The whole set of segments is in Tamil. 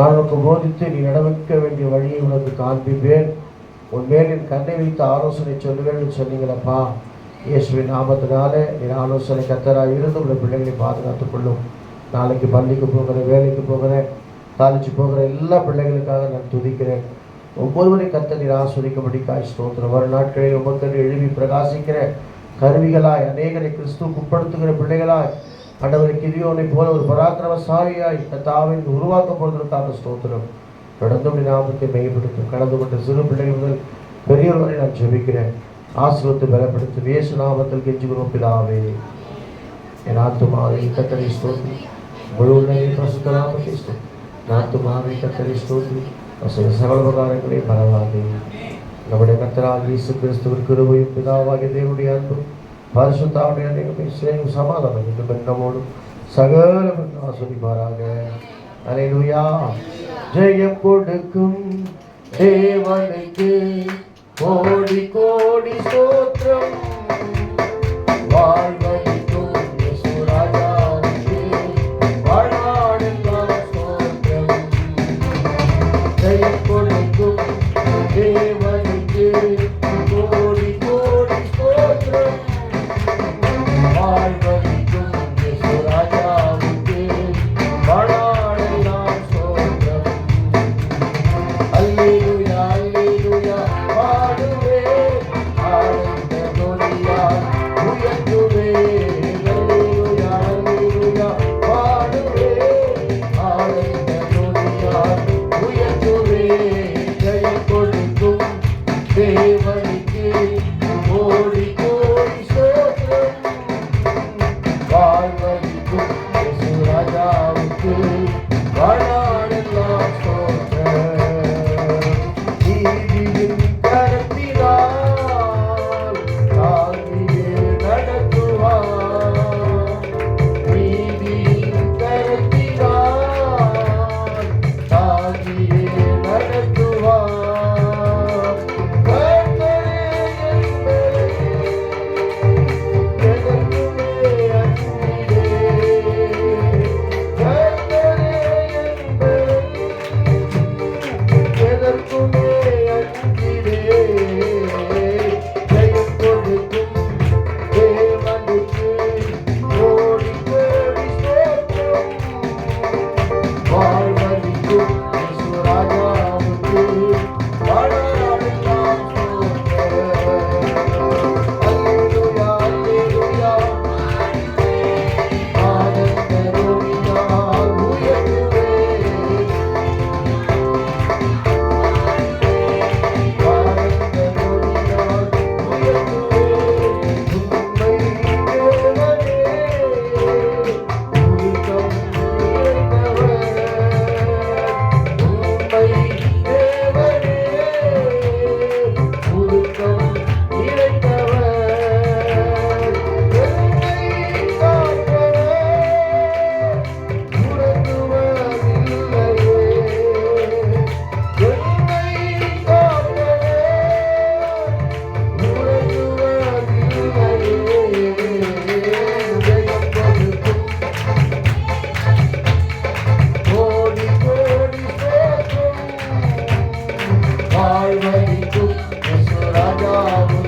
நான் உனக்கு போதித்து நீ நடவடிக்க வேண்டிய வழியை உனக்கு காண்பிப்பேன். உன் மேல் என் கண்ணை வைத்து ஆலோசனை சொல்லுவேன் சொன்னீங்களப்பா. இயேசுவின் நாமத்தினாலே நீ ஆலோசனை கத்தராக இருந்து உள்ள பிள்ளைகளை பாதுகாத்துக் கொள்ளும். நாளைக்கு பள்ளிக்கு போகிறேன் வேலைக்கு போகிறேன் காலேஜ் போகிற எல்லா பிள்ளைகளுக்காக நான் துதிக்கிறேன். ஒவ்வொருவரை கத்த நீர் ஆஸ்வதிக்கும்படிக்காய் ஸ்தோத்திரம். வரும் நாட்களில் உமக்கென்று எழுதி பிரகாசிக்கிற கருவிகளாய் அநேகரை கிறிஸ்துவ உட்படுத்துகிற பிள்ளைகளாய் ஆண்டவரை கிரியோனை போல ஒரு பராக்கிரமசாலியாய் கத்தாவை உருவாக்கப்படுவதற்காக ஸ்தோத்திரம். தொடர்ந்து நாமத்தை மேம்படுத்தும். கடந்து கொண்ட சிறு பிள்ளைகள் முதல் பெரியவர் வரை நான் ஜெபிக்கிறேன். ஆசிரியத்தை பலப்படுத்தும். இயேசு நாமத்தில் கெஞ்சுகிறோம் பிதாவே. என் ஆத்துமாவை கத்தரை ஸ்தோத்தி முழு உடனே பசுத்த நாமத்தை ஸ்தோத்தி நாத்துமாவை ஆத்துமாவை கத்தரை ஸ்தோத்ரி சகல பிரகாரங்களே பரவாதே நம்முடைய கத்தராக இயேசு கிறிஸ்துவின் கிருபையும் பிதாவாகிய தேவனுடைய அன்பும் பரிசுத்தாவுடைய அநேகமே சேரும் சமாதானம் இந்த பெண்ணமோடும் சகல ஆஸ்வதிப்பாராக அலையிலுயா ஜெயம் கொடுக்கும் தேவனுக்கு கோடி கோடி I broke. Bye. Hari Hari Tu, Yesu Raja Abu.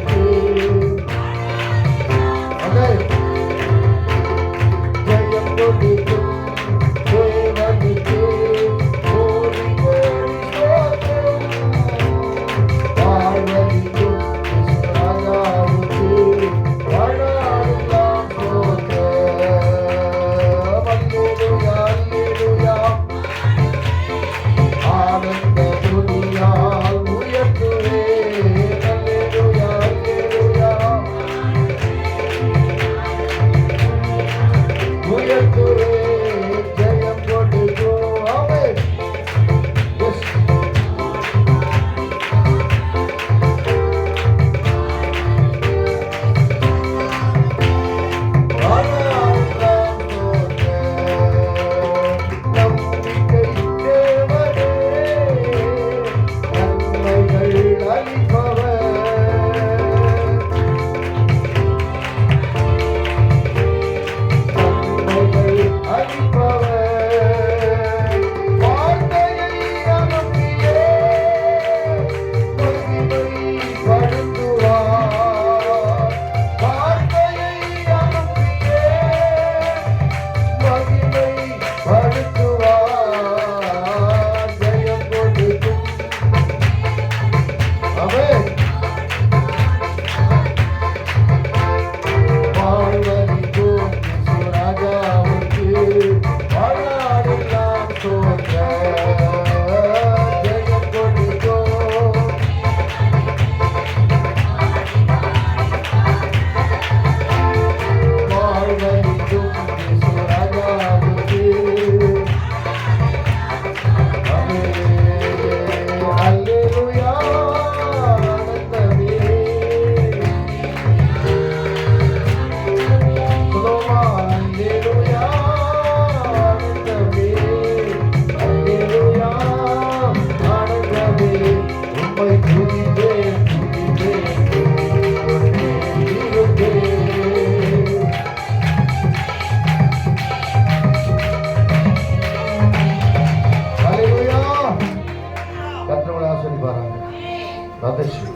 Love it.